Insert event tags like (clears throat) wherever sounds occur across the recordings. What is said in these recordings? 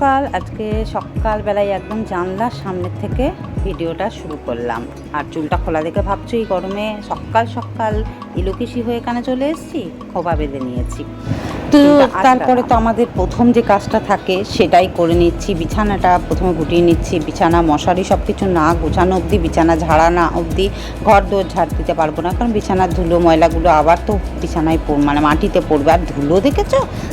সকাল আজকে সকালবেলায় একদম জানলার সামনের থেকে ভিডিওটা শুরু করলাম। আর চুলটা খোলা দেখে ভাবছ এই গরমে সকাল সকাল ইলুকিসি হয়ে এখানে চলে এসেছি খোপা বেঁধে নিয়েছি। তো তারপরে তো আমাদের প্রথম যে কাজটা থাকে সেটাই করে নিচ্ছি বিছানাটা প্রথমে গুটিয়ে নিচ্ছি বিছানা মশারি সব কিছু না গোছানো অবধি বিছানা ঝাড়া না অবধি ঘর দোর ঝাড় দিতে পারব না কারণ বিছানার ধুলো ময়লাগুলো আবার তো বিছানায় পড় মানে মাটিতে পড়বে। আর ধুলো দেখেছ?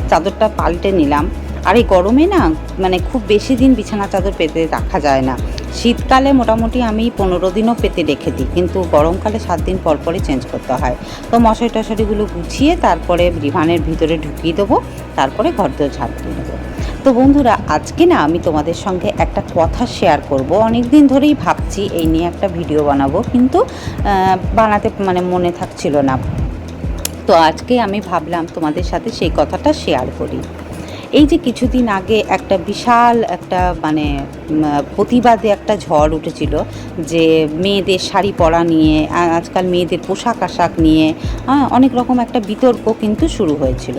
চাদরটা পাল্টে নিলাম। আর এই গরমে না মানে খুব বেশি দিন বিছানা চাদর পেতে রাখা যায় না। শীতকালে মোটামুটি আমি পনেরো দিনও পেতে রেখে দিই, কিন্তু গরমকালে সাত দিন পর পরই চেঞ্জ করতে হয়। তো মশারি টশারিগুলো গুছিয়ে তারপরে রিভানের ভিতরে ঢুকিয়ে দেবো, তারপরে ঘর দোর ঝাড় দিয়ে দেবো তো বন্ধুরা, আজকে না আমি তোমাদের সঙ্গে একটা কথা শেয়ার করব। অনেক দিন ধরেই ভাবছি এই নিয়ে একটা ভিডিও বানাবো, কিন্তু বানাতে মানে মনে থাকছিল না। তো আজকে আমি ভাবলাম তোমাদের সাথে সেই কথাটা শেয়ার করি। এই যে কিছুদিন আগে একটা বিশাল একটা মানে প্রতিবাদে একটা ঝড় উঠেছিল যে মেয়েদের শাড়ি পরা নিয়ে আজকাল মেয়েদের পোশাক আশাক নিয়ে অনেক রকম একটা বিতর্ক কিন্তু শুরু হয়েছিল।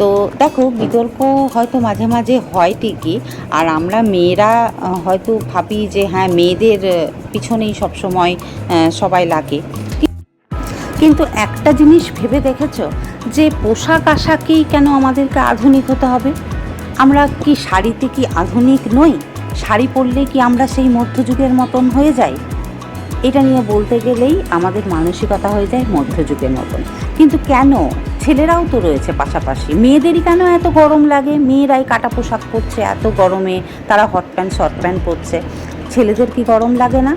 তো দেখো, বিতর্ক হয়তো মাঝে মাঝে হয় ঠিকই, আর আমরা মেয়েরা হয়তো ভাবি যে হ্যাঁ মেয়েদের পিছনেই সবসময় সবাই লাগে। কিন্তু একটা জিনিস ভেবে দেখেছ যে পোশাক আশাকেই কেন আমাদেরকে আধুনিক হতে হবে? আমরা কি শাড়িতে কি আধুনিক নই? শাড়ি পরলে কি আমরা সেই মধ্যযুগের মতন হয়ে যাই? এটা নিয়ে বলতে গেলেই আমাদের মানসিকতা হয়ে যায় মধ্যযুগের মতন। কিন্তু কেন? ছেলেরাও তো রয়েছে পাশাপাশি। মেয়েদেরই কেন এত গরম লাগে? মেয়েরাই কাটা পোশাক পরছে, এত গরমে তারা হট প্যান্ট, শর্ট প্যান্ট পরছে। ছেলেদের কি গরম লাগে না?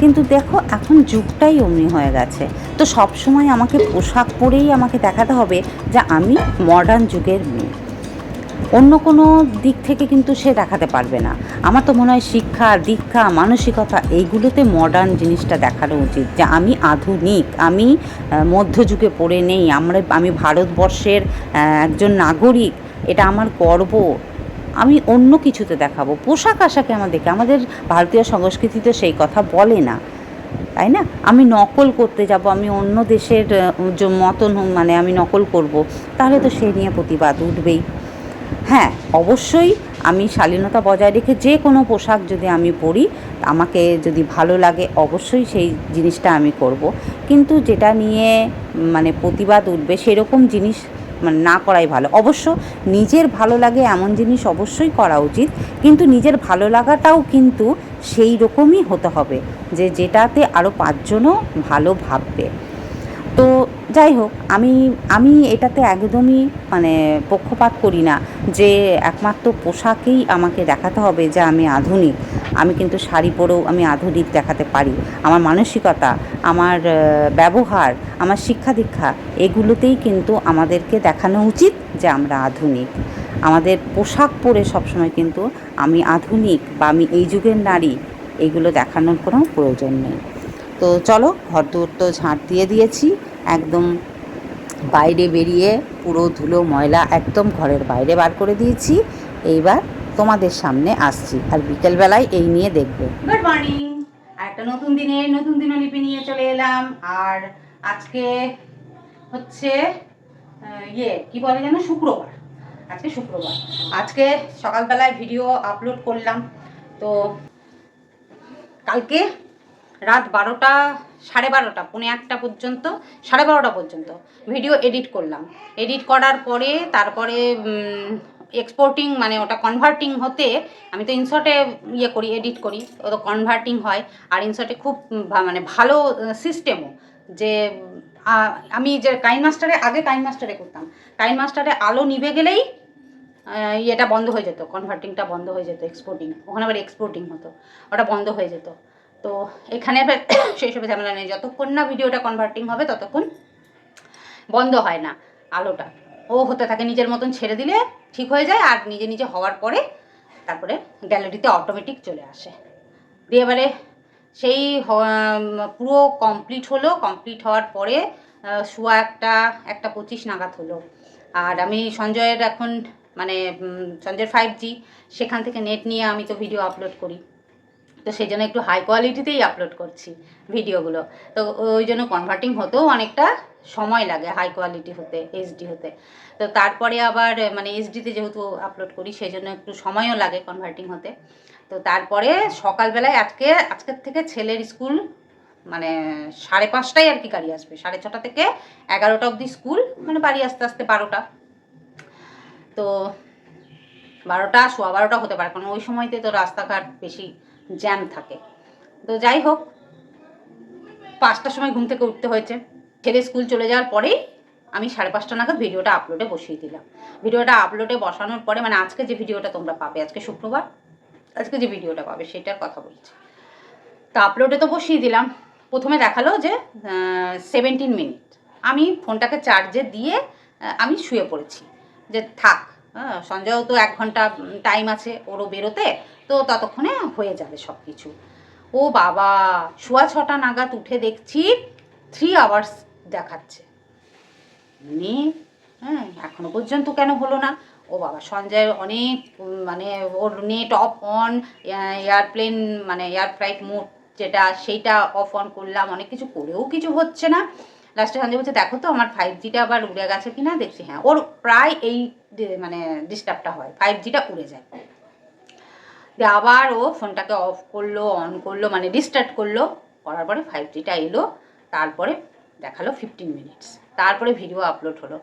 কিন্তু দেখো, এখন যুগটাই অমনি হয়ে গেছে। তো সব সময় আমাকে পোশাক পরেই আমাকে দেখাতে হবে যে আমি মডার্ন যুগের মেয়ে। অন্য কোনো দিক থেকে কিন্তু সে দেখাতে পারবে না। আমার তো মনে হয় শিক্ষা, দীক্ষা, মানসিকতা এইগুলোতে মডার্ন জিনিসটা দেখানো উচিত যে আমি আধুনিক, আমি মধ্যযুগে পড়ে নেই, আমরা, আমি ভারতবর্ষের একজন নাগরিক, এটা আমার গর্ব। আমি অন্য কিছুতে দেখাবো। পোশাক আশাকে আমাদেরকে, আমাদের ভারতীয় সংস্কৃতিতে সেই কথা বলে না। তাই না? আমি নকল করতে যাব, আমি অন্য দেশের মতন মানে আমি নকল করব, তাহলে তো সেই নিয়ে প্রতিবাদ উঠবেই। হ্যাঁ অবশ্যই আমি শালীনতা বজায় রেখে যে কোনো পোশাক যদি আমি পরি, আমাকে যদি ভালো লাগে, অবশ্যই সেই জিনিসটা আমি করব। কিন্তু যেটা নিয়ে মানে প্রতিবাদ উঠবে, সেরকম জিনিস মানে না করাই ভালো। অবশ্য নিজের ভালো লাগে এমন জিনিস অবশ্যই করা উচিত, কিন্তু নিজের ভালো লাগাটাও কিন্তু সেই রকমই হতে হবে। যে যেটাতে আরও পাঁচজনও ভালো ভাববে। তো যাই হোক, আমি আমি এটাতে একদমই মানে পক্ষপাত করি না যে একমাত্র পোশাকেই আমাকে দেখাতে হবে যে আমি আধুনিক। আমি কিন্তু শাড়ি পরেও আমি আধুনিক দেখাতে পারি। আমার মানসিকতা, আমার ব্যবহার, আমার শিক্ষা দীক্ষা, এগুলোতেই কিন্তু আমাদেরকে দেখানো উচিত যে আমরা আধুনিক। আমাদের পোশাক পরে সবসময় কিন্তু আমি আধুনিক বা আমি এই যুগের নারী এইগুলো দেখানোর কোনো প্রয়োজন নেই। তো চলো ঘর দৌড় তো ঝাঁট দিয়ে দিয়েছি। একদম বাইরে বেরিয়ে পুরো ধুলো, ময়লা একদম ঘরের বাইরে বার করে দিয়েছি। এইবার তোমাদের সামনে আসছি আর বিকেলবেলায় এই নিয়ে দেখবে। গুড মর্নিং একটা নতুন দিনে, নতুন দিনলিপি নিয়ে চলে এলাম। আর আজকে হচ্ছে ইয়ে কি বলে যেন? শুক্রবার। আজকে শুক্রবার। আজকে সকালবেলায় ভিডিও আপলোড করলাম। তো কালকে রাত বারোটা, সাড়ে বারোটা, পৌনে একটা পর্যন্ত, সাড়ে বারোটা পর্যন্ত ভিডিও এডিট করলাম। এডিট করার পরে, তারপরে এক্সপোর্টিং মানে ওটা কনভার্টিং হতে আমি তো ইনশর্টে ইয়ে করি এডিট করি ও তো কনভার্টিং হয়। আর ইনশর্টে খুব মানে ভালো সিস্টেমও যে আমি যে কাইন মাস্টারে আগে কাইন মাস্টারে করতাম। কাইন মাস্টারে আলো নিভে গেলেই ইয়েটা বন্ধ হয়ে যেত কনভার্টিংটা বন্ধ হয়ে যেত এক্সপোর্টিং ওখানে আবার এক্সপোর্টিং হতো, ওটা বন্ধ হয়ে যেত। তো এখানে (coughs) সেই সব ঝামেলা নেই, যতক্ষণ না ভিডিওটা কনভার্টিং হবে, ততক্ষণ বন্ধ হয় না আলোটা। ও হতে থাকে নিজের মতন ছেড়ে দিলে ঠিক হয়ে যায়, আর নিজে নিজে হওয়ার পরে তারপরে গ্যালারিতে অটোমেটিক চলে আসে। দিয়ে এবারে সেই পুরো কমপ্লিট হলো কমপ্লিট হওয়ার পরে শুয়া একটা একটা পঁচিশ নাগাদ হলো। আর আমি সঞ্জয়ের এখন মানে উম, সঞ্জয়ের ফাইভ জি সেখান থেকে নেট নিয়ে আমি তো ভিডিও আপলোড করি। তো তো সেই জন্য একটু হাই কোয়ালিটিতেই আপলোড করছি ভিডিওগুলো তো ওই জন্য কনভার্টিং হতেও অনেকটা সময় লাগে হাই কোয়ালিটি হতে এইচডি হতে। তো তারপরে আবার মানে এইচডিতে যেহেতু আপলোড করি সেই জন্য একটু সময়ও লাগে কনভার্টিং হতে। তো তারপরে সকালবেলায় আজকে আজকের থেকে ছেলের স্কুল মানে সাড়ে পাঁচটায় আর কি গাড়ি আসবে। সাড়ে ছটা থেকে এগারোটা অবধি স্কুল মানে বাড়ি আসতে আসতে বারোটা। তো বারোটা, সোয়া বারোটা হতে পারে, কারণ ওই সময়তে তো রাস্তাঘাট বেশি জ্যাম থাকে। তো যাই হোক, পাঁচটার সময় ঘুম থেকে উঠতে হয়েছে। ছেলে স্কুল চলে যাওয়ার পরেই আমি সাড়ে পাঁচটা নাগাদ ভিডিওটা আপলোডে বসিয়ে দিলাম। ভিডিওটা আপলোডে বসানোর পরে মানে আজকে যে ভিডিওটা তোমরা পাবে, আজকে শুক্রবার, আজকে যে ভিডিওটা পাবে সেটার কথা বলছি। তা আপলোডে তো বসিয়ে দিলাম। প্রথমে দেখাল যে সেভেন্টিন মিনিট আমি ফোনটাকে চার্জে দিয়ে আমি শুয়ে পড়েছি। যে থাক হ্যাঁ, সঞ্জয়ও তো এক ঘণ্টা টাইম আছে ওরও বেরোতে তো ততক্ষণে হয়ে যাবে সব কিছু ও বাবা শোয়া ছটা নাগাদ উঠে দেখছি থ্রি আওয়ার্স দেখাচ্ছে। মানে হ্যাঁ এখনও পর্যন্ত কেন হলো না? ও বাবা সঞ্জয় অনেক মানে ওর নেট অফ অন এয়ারপ্লেন মানে এয়ার ফ্লাইট মোড যেটা সেইটা অফ অন করলাম অনেক কিছু করেও কিছু হচ্ছে না। লাস্টে সঞ্জয় বলছে, দেখো তো, আমার ফাইভ জিটা আবার উড়ে গেছে কি না দেখছি। হ্যাঁ ওর প্রায় এই মানে ডিস্টার্বটা হয় ফাইভ জিটা উড়ে যায়। দিয়ে আবার ও ফোনটাকে অফ করল অন করল মানে ডিস্টার্ব করল, করার পরে ফাইভ জিটা এলো, তারপরে দেখাল ফিফটিন মিনিটস তারপরে ভিডিও আপলোড হলো।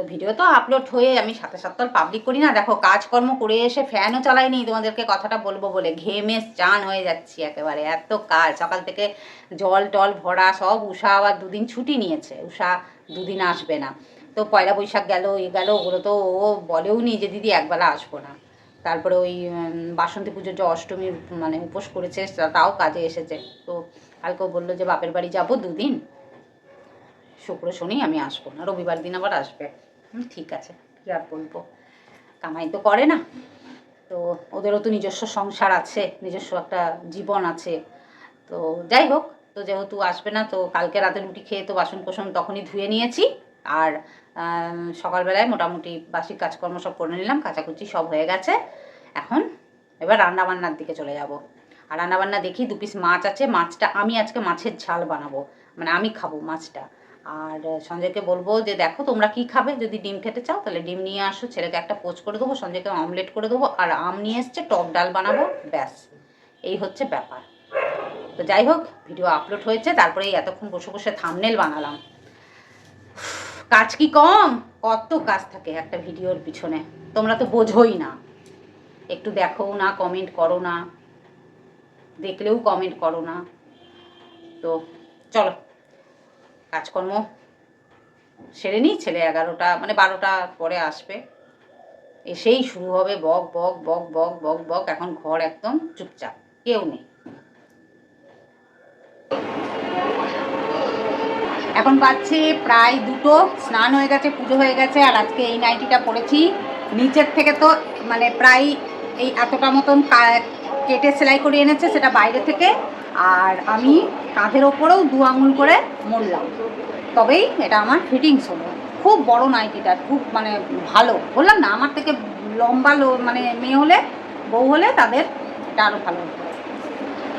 তো ভিডিও তো আপলোড হয়ে আমি সাথে সাথে পাবলিক করি না। দেখো, কাজকর্ম করে এসে ফ্যানও চালাইনি, তোমাদেরকে কথাটা বলব বলে। ঘেমে চান হয়ে যাচ্ছি একেবারে। এত কাজ, সকাল থেকে জল টল ভরা, সব উষা আবার দুদিন ছুটি নিয়েছে। উষা দুদিন আসবে না। তো পয়লা বৈশাখ গেল এ গেল, ওগুলো তো ও বলেও নি যে দিদি একবেলা আসব না। তারপরে ওই বাসন্তী পুজোর যে অষ্টমীর মানে উপোস করেছে তাও কাজে এসেছে। তো কালকেও বলল যে বাপের বাড়ি যাব দুদিন। শুক্র, শনি আমি আসব না, রবিবার দিন আবার আসবে। ঠিক আছে আর বলব। কামাই তো করে না, তো ওদেরও তো নিজস্ব সংসার আছে, নিজস্ব একটা জীবন আছে। তো যাই হোক, তো যেহেতু আসবে না, তো কালকে রাতে রুটি খেয়ে তো বাসন কোসন তখনই ধুয়ে নিয়েছি। আর সকালবেলায় মোটামুটি বাসি কাজকর্ম সব করে নিলাম, কাচাকুচি সব হয়ে গেছে। এখন এবার রান্নাবান্নার দিকে চলে যাব। আর রান্নাবান্না দেখি দু পিস মাছ আছে, মাছটা আমি আজকে মাছের ঝাল বানাবো। মানে আমি খাব মাছটা। আর সঞ্জয়কে বলব যে দেখো তোমরা কি খাবে? যদি ডিম খেতে চাও তাহলে ডিম নিয়ে আসো, ছেলেকে একটা পোচ করে দেবো, সঞ্জয়কে অমলেট করে দেবো আর আম নিয়ে এসছে, টক ডাল বানাবো, ব্যাস। এই হচ্ছে ব্যাপার। তো যাই হোক, ভিডিও আপলোড হয়েছে, তারপরে এই এতক্ষণ বসে বসে থামনেল বানালাম। কাজ কি কম? কত কাজ থাকে একটা ভিডিওর পিছনে। তোমরা তো বোঝোই না। একটু দেখো না কমেন্ট করো না। দেখলেও কমেন্ট করো না। তো চলো। কাজকর্ম সেরে নিই, ছেলে এগারোটা মানে বারোটা পরে আসবে। এসেই শুরু হবে, বক বক বক বক বক বক, এখন ঘর একদম চুপচাপ, কেউ নেই। এখন পাচ্ছে প্রায় দুটো, স্নান হয়ে গেছে, পুজো হয়ে গেছে, আর আজকে এই নাইটিটা পরেছি। নিচের থেকে তো মানে প্রায় এই এতটা মতন কেটে সেলাই করে এনেছে সেটা বাইরে থেকে। আর আমি কাঁধের ওপরেও দু আঙুল করে মরলাম তবেই এটা আমার ফিটিংস হলো। খুব বড় নাইটিটা, খুব মানে ভালো। বললাম না, আমার থেকে লম্বা লো মানে মেয়ে হলে, বউ হলে তাদের এটা আরও ভালো হতো।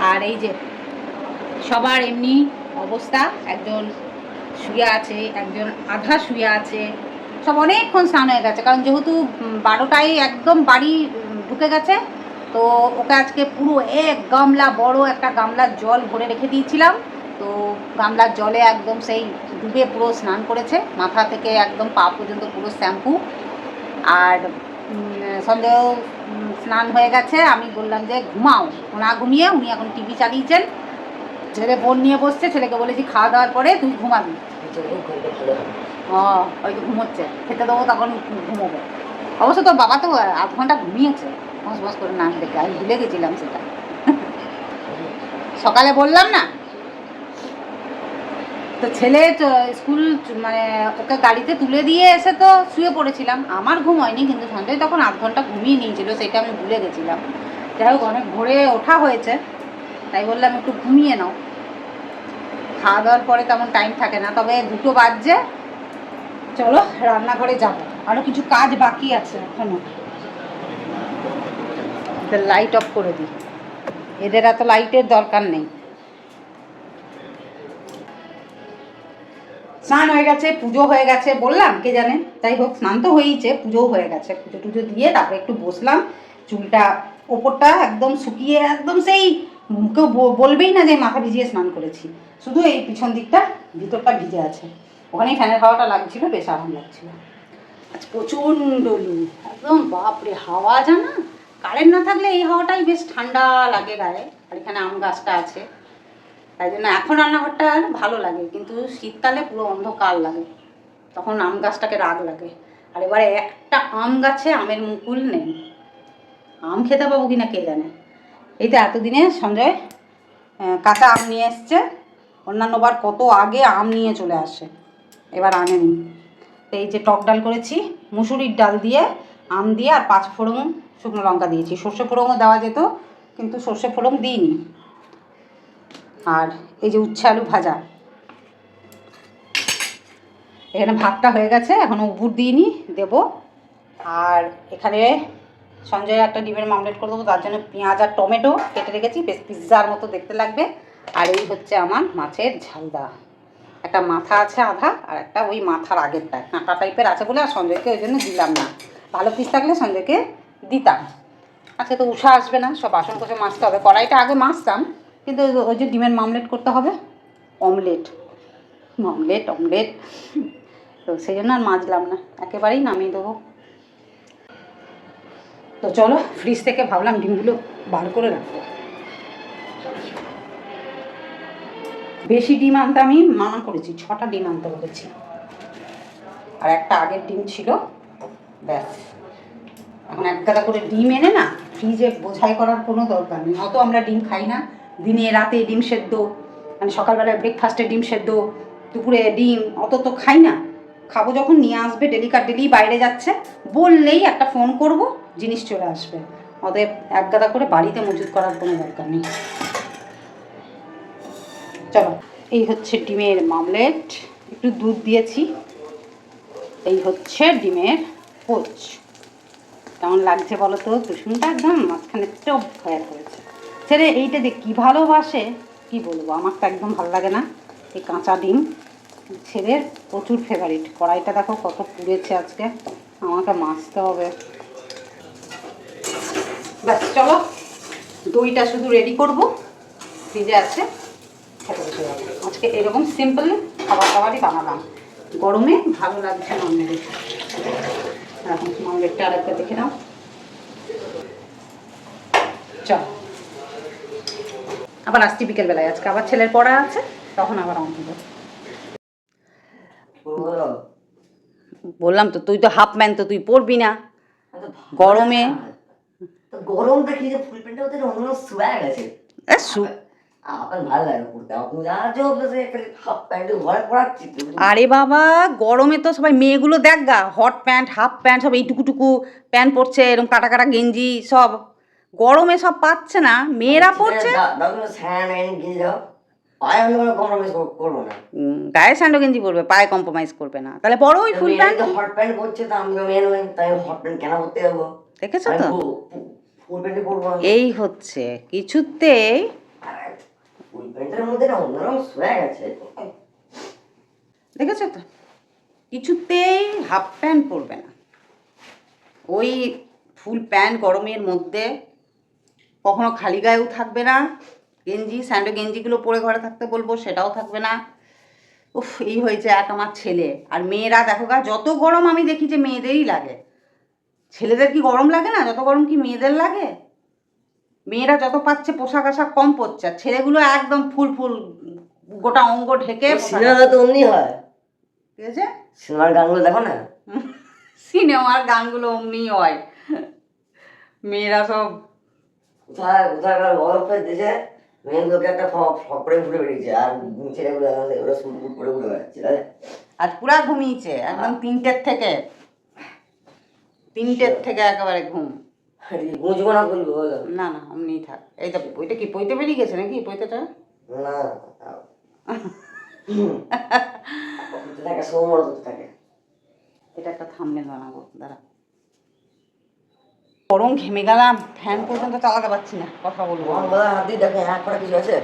আর এই যে, সবার এমনি অবস্থা, একজন শুয়ে আছে, একজন আধা শুয়ে আছে, সব অনেকক্ষণ স্নান হয়ে গেছে। কারণ যেহেতু বারোটায় একদম বাড়ি ঢুকে গেছে। তো ওকে আজকে পুরো এক গামলা বড় একটা গামলার জল ভরে রেখে দিয়েছিলাম। তো গামলার জলে একদম সেই ডুবে পুরো স্নান করেছে। মাথা থেকে একদম পা পর্যন্ত পুরো শ্যাম্পু। আর সন্দেহ স্নান হয়ে গেছে। আমি বললাম যে ঘুমাও। না ঘুমিয়ে উনি এখন টিভি চালিয়েছেন। ছেলে ফোন নিয়ে বসছে। ছেলেকে বলেছি খাওয়া দাওয়ার পরে তুই ঘুমাবি। ও ওই তো ঘুমোচ্ছে। খেতে দেবো তখন ঘুমোবে। অবশ্য তোর বাবা তো আধ ঘণ্টা ঘুমিয়েছে। বস বস করে নাচ দেখে আমি ভুলে গেছিলাম সেটা। সকালে বললাম না? তো ছেলে স্কুল মানে ওকে গাড়িতে তুলে দিয়ে এসে তো শুয়ে পড়েছিলাম। আমার ঘুম হয়নি, কিন্তু সঞ্জয় তখন আধ ঘণ্টা ঘুমিয়ে নিয়েছিল, সেটা আমি ভুলে গেছিলাম। যাই হোক, অনেক ভোরে ওঠা হয়েছে। তাই বললাম, একটু ঘুমিয়ে নাও। খাওয়া দাওয়ার পরে তেমন টাইম থাকে না, তবে দুটো বাজছে। চলো, রান্নাঘরে যাব। আরও কিছু কাজ বাকি আছে এখনও। লাইট অফ করে দিই। এদের এত লাইটের দরকার নেই। স্নান হয়ে গেছে, পুজো হয়ে গেছে, বললাম, কে জানে? যাই হোক, স্নান তো হয়েইছে, পুজোও হয়ে গেছে। পুজো টুজো দিয়ে তারপরে একটু বসলাম। চুলটা ওপরটা একদম শুকিয়ে, একদম সেই কেউ বলবেই না যে মাথা ভিজিয়ে স্নান করেছি। শুধু এই পিছন দিকটা, ভিতরটা ভিজে আছে। ওখানেই ফ্যানের হাওয়াটা লাগছিল, বেশ আরাম লাগছিল। আজ প্রচণ্ড লু। একদম, বাপরে, হাওয়া জানা? কারেন্ট না থাকলে এই হাওয়াটাই বেশ ঠান্ডা লাগে গায়ে, আর এখানে আম গাছটা আছে। তাই জন্য এখন রান্নাঘরটা ভালো লাগে, কিন্তু শীতকালে পুরো অন্ধকার লাগে। তখন আম গাছটাকে রাগ লাগে। আর এবারে একটা আম গাছে আমের মুকুল নেই। আম খেতে পাবো কিনা কে জানে? এই তো এতদিনে সঞ্জয় কাঁচা আম নিয়ে এসছে। অন্যান্যবার কত আগে আম নিয়ে চলে আসে। এবার আনেনি তো এই যে টক ডাল করেছি, মুসুরির ডাল দিয়ে, আম দিয়ে আর পাঁচ ফোড়ন শুকনো লঙ্কা দিয়েছি। সর্ষে ফোড়নও দেওয়া যেত, কিন্তু সর্ষে ফোড়ন দিইনি। আর এই যে উচ্ছে আলু ভাজা। এখানে ভাতটা হয়ে গেছে, এখনও উপুর দিইনি, দেবো। আর এখানে সঞ্জয় একটা ডিমের মামলেট করে দেবো, তার জন্য পেঁয়াজ আর টমেটো কেটে রেখেছি, বেশ পিৎজার মতো দেখতে লাগবে। আর এই হচ্ছে আমার মাছের ঝালদা। একটা মাথা আছে আধা আর একটা ওই মাথার আগেরটা কাঁটা টাইপের আছে বলে আর সঞ্জয়কে ওই জন্য দিলাম না। ভালো পিস থাকলে সঞ্জয়কে দিতাম। আজকে তো উষা আসবে না, সব বাসন কোষে মাজতে হবে। কড়াইটা আগে মাজতাম, কিন্তু ওই- ওই যে ডিমের মামলেট করতে হবে, অমলেট। Omelette omelette. তো সেই জন্য আর মাজলাম না, একেবারেই নামিয়ে দেবো। তো চলো ফ্রিজ থেকে ভাবলাম ডিমগুলো বার করে রাখব। বেশি ডিম আনতে আমি মানা করেছি, ছটা ডিম আনতে বলেছি। আর একটা আগের ডিম ছিল, ব্যাস। এখন এক গাদা করে ডিম এনে না ফ্রিজে বোঝাই করার কোনো দরকার নেই। অত আমরা ডিম খাই না, দিনে রাতে ডিম সেদ্ধ মানে সকালবেলায় ব্রেকফাস্টে ডিম সেদ্ধ, দুপুরে ডিম, অত তো খাই না। খাব যখন, নিয়ে আসবে ডেলিকার ডেলি বাইরে যাচ্ছে, বললেই একটা ফোন করব, জিনিস চলে আসবে। অতএব এক গাদা করে বাড়িতে মজুত করার কোনো দরকার নেই। চলো। এই হচ্ছে ডিমের মামলেট। একটু দুধ দিয়েছি। এই হচ্ছে ডিমের পোচ। কেমন লাগছে বলো তো? কুসুমটা একদম মাঝখানে চপ হয়ে পড়েছে। ছেলে, এইটা যে কী ভালোবাসে, কি বলব? আমার তো একদম ভালো লাগে না এই কাঁচা ডিম। ছেলের প্রচুর ফেভারিট কড়াইটা দেখো কত পুড়েছে আজকে। আমাকে মাছতে হবে। ব্যাস, চলো। দইটা শুধু রেডি করব। ফ্রিজে আছে। খেতে আজকে এরকম সিম্পল খাবার দাবারই বানালাম। গরমে ভালো লাগছে ননভেজ এখন মামলেটটা আরেকটা দেখে নাও। চল। আবার আসছি বিকেলবেলায়। আজকে আবার ছেলের পড়া আছে তখন আবার দেবো। বললাম তো তুই তো হাফ ম্যান তো তুই পরবি না। গরমে গরম দেখি যে ফুল প্যান্টটা ওদের অন্য সোয়াগ আছে। আমার ভালো লাগে পড়তে আপনি যা যোগ হাফ প্যান্ট ঘরে পড়াচ্ছি আরে বাবা গরমে তো সবাই মেয়েগুলো দেখ গা হট প্যান্ট হাফ প্যান্ট সব এইটুকুটুকু প্যান্ট পরছে এরকম কাটা কাটা গেঞ্জি সব। গরমে সব পাচ্ছে না মেয়েরা এন্ড গিয়ে স্যান্ডো গেঞ্জি পরবে পায়ে কম্প্রোমাইজ করবে না। তাহলে বড় ওই ফুল প্যান্ট হট প্যান্ট পরছে তো আমি মেন হই তাই হট প্যান্ট কেন পরতে যাব? দেখেছ তো। এই হচ্ছে কিছুতেই আছে। দেখেছ তো? কিছুতেই হাফ প্যান্ট পরবে না। ওই ফুল প্যান্ট গরমের মধ্যে কখনো খালি গায়েও থাকবে না। গেঞ্জি স্যান্ডো গেঞ্জিগুলো পরে ঘরে থাকতে বলব, সেটাও থাকবে না। উফ, এই হয়েছে এক আমার ছেলে। আর মেয়েরা, দেখো গা, যত গরম আমি দেখি যে মেয়েদেরই লাগে। ছেলেদের কি গরম লাগে না? যত গরম কি মেয়েদের লাগে? মেয়েরা যত পাচ্ছে পোশাক আশাক কম পরছে আর ছেলেগুলো একদম ফুল ফুল গোটা অঙ্গ ঢেকে সিনেমা তো অমনি হয়। ঠিক আছে সিনেমার গানগুলো দেখো না? সিনেমার গানগুলো অমনি হয়। মেয়েরা সব কোথায় কোথায় বরফের দেশে মেয়েগুলোকে একটা ফক ফক করে ফুটে বেরিয়েছে আর ছেলেগুলো ওরা সুট ফুট করে ঘুরে বেড়াচ্ছে? আজ পুরা ঘুমিয়েছে একদম তিনটের থেকে। তিনটের থেকে একেবারে ঘুম। গুঁজবো না বলব না না থাক। এই তো ওইটা কি পইতে বেরিয়ে গেছে নাকি? পইতেটা না থাকে থাকে। এটা একটা বানাবো দাঁড়া। গরম ঘেমে গেলাম ফ্যান পর্যন্ত চালাতে পারছি না কথা বলব। দেখে হ্যাঁ করা কিছু আছে।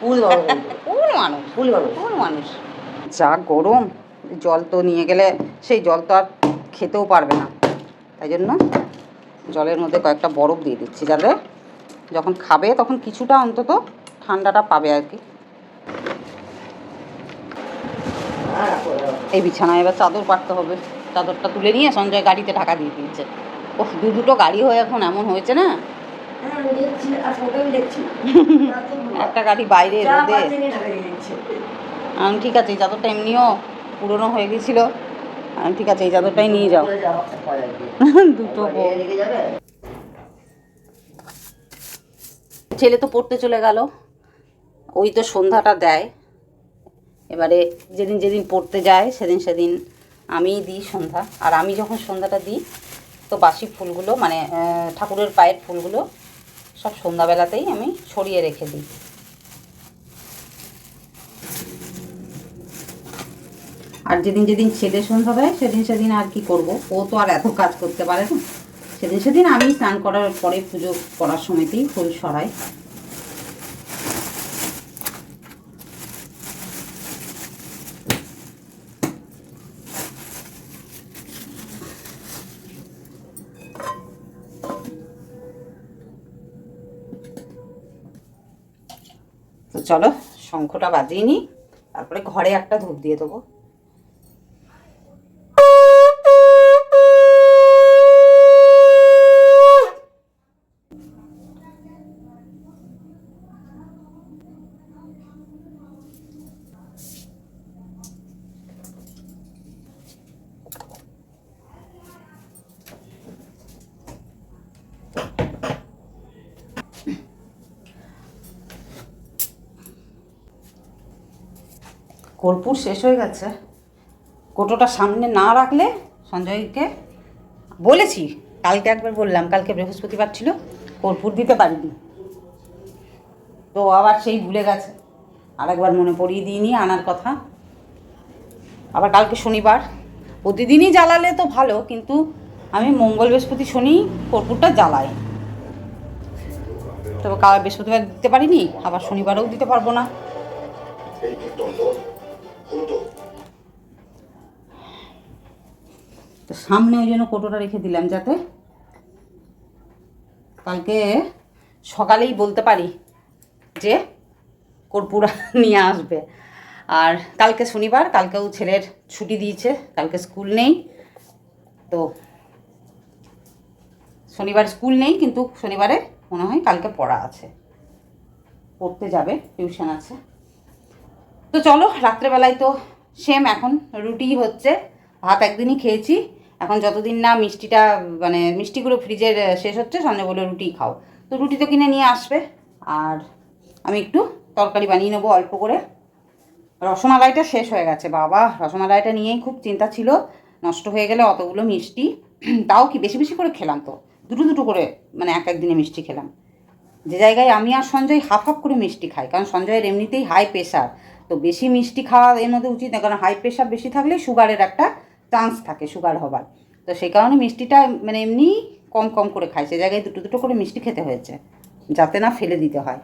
কুল মানুষ। (laughs) কোন মানুষ। কুল মানুষ। কোন মানুষ। যা গরম জল তো নিয়ে গেলে সেই জল তো আর খেতেও পারবে না। তাই জন্য জলের মধ্যে কয়েকটা বরফ দিয়ে দিচ্ছি যাতে যখন খাবে তখন কিছুটা অন্তত ঠান্ডাটা পাবে আর কি। এই বিছানায় এবার চাদর পাড়তে হবে। চাদরটা তুলে নিয়ে সঞ্জয় গাড়িতে ঢাকা দিয়ে দিয়েছে। ও দু দুটো গাড়ি হয়ে এখন এমন হয়েছে না? হ্যাঁ (laughs) একটা গাড়ি বাইরে রোদে। ঠিক আছে চাদরটা এমনিও পুরনো হয়ে গেছিল। ঠিক আছে, এই চাদরটাই নিয়ে যাও। দুটো ছেলে তো পড়তে চলে গেল। ওই তো সন্ধ্যাটা দেয়। এবারে যেদিন যেদিন পড়তে যায়, সেদিন সেদিন আমিই দিই সন্ধ্যা। আর আমি যখন সন্ধ্যাটা দিই, তো বাসি ফুলগুলো মানে ঠাকুরের পায়ের ফুলগুলো সব সন্ধ্যাবেলাতেই আমি ছড়িয়ে রেখে দিই। আর যেদিন যেদিন ছেলে সন্ধ্যা দেয়, সেদিন সেদিন আর কি করব? ও তো আর এত কাজ করতে পারে না। সেদিন সেদিন আমি স্নান করার পরে পুজো করার সময়তেই ফুল সরাই। চলো, শঙ্খটা বাজিয়ে নিই, তারপরে ঘরে একটা ধূপ দিয়ে দেবো। কর্পূর শেষ হয়ে গেছে। কোটোটা সামনে না রাখলে সঞ্জয়কে বলেছি, কালকে একবার বললাম, কালকে বৃহস্পতিবার ছিল, কর্পূর দিতে পারিনি। তো আবার সেই ভুলে গেছে। আরেকবার মনে পড়িয়ে দিইনি আনার কথা। আবার কালকে শনিবার। প্রতিদিনই জ্বালালে তো ভালো, কিন্তু আমি মঙ্গল বৃহস্পতি শনি কর্পূরটা জ্বালাই। তবে কাল বৃহস্পতিবার দিতে পারিনি, আবার শনিবারেও দিতে পারব না। তো সামনে ওই জন্য কোটোটা রেখে দিলাম যাতে কালকে সকালেই বলতে পারি যে কর্পূরা (laughs) নিয়ে আসবে। আর কালকে শনিবার, কালকেও ছেলের ছুটি দিয়েছে, কালকে স্কুল নেই। তো শনিবার স্কুল নেই, কিন্তু শনিবারে মনে হয় কালকে পড়া আছে। পড়তে যাবে, টিউশন আছে। তো চলো, রাত্রেবেলায় তো সেম এখন, রুটি হচ্ছে, ভাত একদিনই খেয়েছি। এখন যতদিন না মিষ্টিটা মানে মিষ্টিগুলো ফ্রিজের শেষ হচ্ছে সঞ্জয় বলে রুটি খাও। তো রুটি তো কিনে নিয়ে আসবে, আর আমি একটু তরকারি বানিয়ে নেব অল্প করে। রসমালাইটা শেষ হয়ে গেছে, বাবা। রসমালাইটা নিয়েই খুব চিন্তা ছিল, নষ্ট হয়ে গেলে অতগুলো মিষ্টি। (clears throat) তাও কি বেশি বেশি করে খেলাম তো? দুটো দুটো করে মানে এক এক দিনে মিষ্টি খেলাম। যে জায়গায় আমি আর সঞ্জয় হাফ হাফ করে মিষ্টি খাই, কারণ সঞ্জয়ের এমনিতেই হাই প্রেশার তো বেশি মিষ্টি খাওয়া এর মধ্যে উচিত না, কারণ হাই প্রেশার বেশি থাকলে সুগারের একটা চান্স থাকে সুগার হবার। তো সেই কারণে মিষ্টিটা মানে এমনি কম কম করে খাই সে জায়গায় দুটো দুটো করে মিষ্টি খেতে হয়েছে, যাতে না ফেলে দিতে হয়।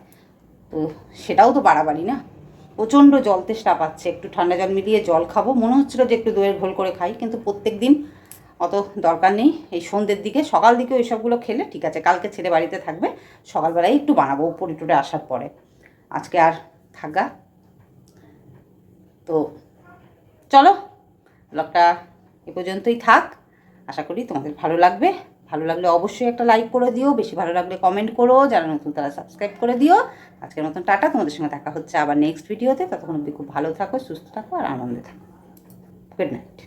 তো সেটাও তো বাড়াবাড়ি না? প্রচণ্ড জল তেষ্টা পাচ্ছে, একটু ঠান্ডা জল মিলিয়ে জল খাব। মনে হচ্ছিল যে একটু দইয়ের ঘোল করে খাই, কিন্তু প্রত্যেক দিন অত দরকার নেই। এই সন্ধ্যের দিকে, সকাল দিকে ওই সবগুলো খেলে ঠিক আছে, কালকে ছেলে বাড়িতে থাকবে, সকালবেলায় একটু বানাবো, উপরে টুরে আসার পরে। আজকে আর থাকা তো চলো ব্লগটা এ পর্যন্তই থাক। আশা করি তোমাদের ভালো লাগবে। ভালো লাগলে অবশ্যই একটা লাইক করে দিও, বেশি ভালো লাগলে কমেন্ট করো, যারা নতুন তারা সাবস্ক্রাইব করে দিও। আজকের মতন টাটা, তোমাদের সঙ্গে দেখা হচ্ছে আবার নেক্সট ভিডিওতে ততক্ষণ খুব ভালো থাকো, সুস্থ থাকো আর আনন্দে থাকো। Good night